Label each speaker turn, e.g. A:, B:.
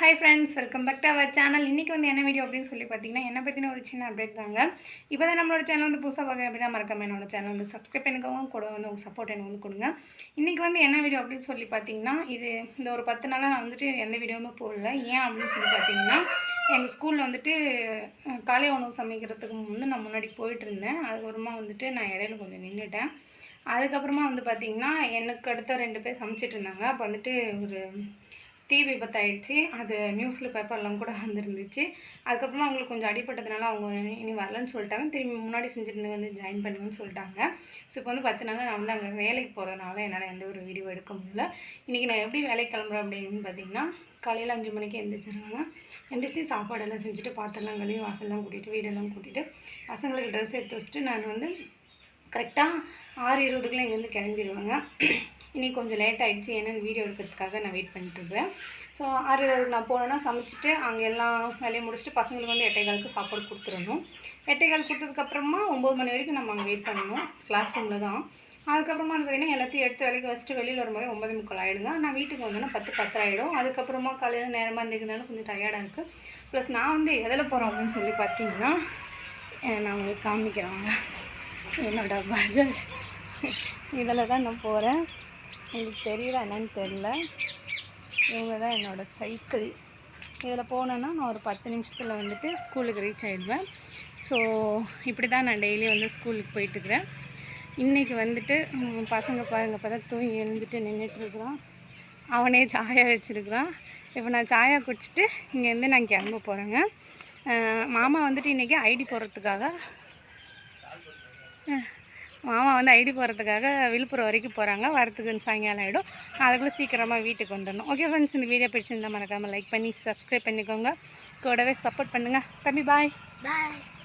A: Hi friends welcome back to our channel இன்றைக்கி வந்து என்ன வீடியோ அப்படின்னு சொல்லி பார்த்தீங்கன்னா என்னை பற்றின ஒரு சின்ன அப்டேட் தாங்க. இப்போ தான் நம்மளோட சேனல் வந்து புதுசாக பார்க்க அப்படின்னா மறக்காம என்னோட சேனல் வந்து சப்ஸ்கிரைப் பண்ணிக்கோங்க. கூட வந்து உங்கள் சப்போர்ட் எனக்கு வந்து கொடுங்க. இன்றைக்கி வந்து என்ன வீடியோ அப்படின்னு சொல்லி பார்த்தீங்கன்னா இது இந்த ஒரு பத்து நாளாக நான் வந்துட்டு எந்த வீடியோவுமே போடல. ஏன் அப்படின்னு சொல்லி பார்த்தீங்கன்னா எங்கள் ஸ்கூலில் வந்துட்டு காலை உணவு சமைக்கிறதுக்கு வந்து நான் முன்னாடி போயிட்டுருந்தேன் அதுக்கப்புறமா வந்துட்டு நான் இடையில கொஞ்சம் நின்றுட்டேன் அதுக்கப்புறமா வந்து பார்த்திங்கன்னா எனக்கு அடுத்த ரெண்டு பேர் சமைச்சிட்டு இருந்தாங்க. அப்போ வந்துட்டு ஒரு தீ விபத்து ஆயிடுச்சு அது நியூஸில் பேப்பர்லாம் கூட வந்துருந்துச்சு. அதுக்கப்புறமா அவங்களுக்கு கொஞ்சம் அடிபட்டதுனால அவங்க இனி வரலன்னு சொல்லிட்டாங்க. திரும்பி முன்னாடி செஞ்சுட்டு வந்து ஜாயின் பண்ணுங்கன்னு சொல்லிட்டாங்க. ஸோ இப்போ வந்து பத்து நாள் நான் வந்து அங்கே வேலைக்கு போகிறதுனால என்னால் எந்த ஒரு வீடியோ எடுக்க முடியல. இன்றைக்கி நான் எப்படி வேலைக்கு கிளம்புறேன் அப்படின்னு பார்த்தீங்கன்னா காலையில் அஞ்சு மணிக்கு எந்திரிச்சிருவாங்க எந்திரிச்சு சாப்பாடெல்லாம் செஞ்சுட்டு பாத்திரலாம் கழுவி வாசல்லாம் கூட்டிகிட்டு வீடெல்லாம் கூட்டிகிட்டு பசங்களுக்கு ட்ரெஸ் எடுத்து வச்சுட்டு நான் வந்து கரெக்டாக ஆறு இருபதுக்குள்ளே இங்கேருந்து கிளம்பிடுவாங்க. இன்னைக்கு கொஞ்சம் லேட் ஆகிடுச்சு ஏன்னா வீடியோ எடுக்கிறதுக்காக நான் வெயிட் பண்ணிட்டுருக்கேன் ஸோ ஆறு நான் போனேன்னா சமைச்சிட்டு அங்கே எல்லாம் வேலையை முடிச்சுட்டு பசங்களுக்கு வந்து எட்டை காலுக்கு சாப்பாடு கொடுத்துடணும். எட்டை கால் கொடுத்ததுக்கப்புறமா ஒம்பது மணி வரைக்கும் நம்ம அங்கே வெயிட் பண்ணணும். கிளாஸ் ரூமில் தான். அதுக்கப்புறமா வந்து பார்த்திங்கன்னா எல்லாத்தையும் எடுத்து வேலைக்கு வச்சுட்டு வெளியில் வரும்போது ஒம்பது முக்கால் ஆகிடுங்க நான் வீட்டுக்கு வந்தேன்னா பத்து பத்து ஆகிடும் அதுக்கப்புறமா காலையில் நேரமாக இருந்ததுனால கொஞ்சம் டயர்டாக இருக்குது ப்ளஸ் நான் வந்து எதில் போகிறோம் அப்படின்னு சொல்லி பார்த்தீங்கன்னா நான் உங்களுக்கு காமிக்கிறேன். என்னோட பஜாஜ் இதில் தான் நான் போகிறேன் உங்களுக்கு தெரியல என்னன்னு தெரில இவங்க தான் என்னோட சைக்கிள் இதில் போனேன்னா நான் ஒரு பத்து நிமிஷத்தில் வந்துட்டு ஸ்கூலுக்கு ரீச் ஆகிடுவேன் ஸோ இப்படி தான் நான் டெய்லி வந்து ஸ்கூலுக்கு போயிட்டுருக்கிறேன். இன்றைக்கி வந்துட்டு பசங்க பாருங்க இப்போ தான் தூங்கி எழுந்துட்டு நின்றுட்டுருக்குறான் அவனே சாயா வச்சுருக்குறான். இப்போ நான் சாயா குடிச்சிட்டு இங்கேருந்து நான் கிளம்ப போகிறேங்க மாமா வந்துட்டு இன்றைக்கி ஐடி போடுறதுக்காக மாமா வந்து ஐடி போகிறதுக்காக விழுப்புரம் வரைக்கும் போகிறாங்க வரத்துக்கு சாயங்காலம் ஆகிடும் அதுக்குள்ளே சீக்கிரமாக வீட்டுக்கு வந்துடணும். ஓகே ஃப்ரெண்ட்ஸ் இந்த வீடியோ பிடிச்சிருந்தால் மறக்காமல் லைக் பண்ணி சப்ஸ்கிரைப் பண்ணிக்கோங்க. கூடவே சப்போர்ட் பண்ணுங்கள் தம்பி பாய்
B: பாய்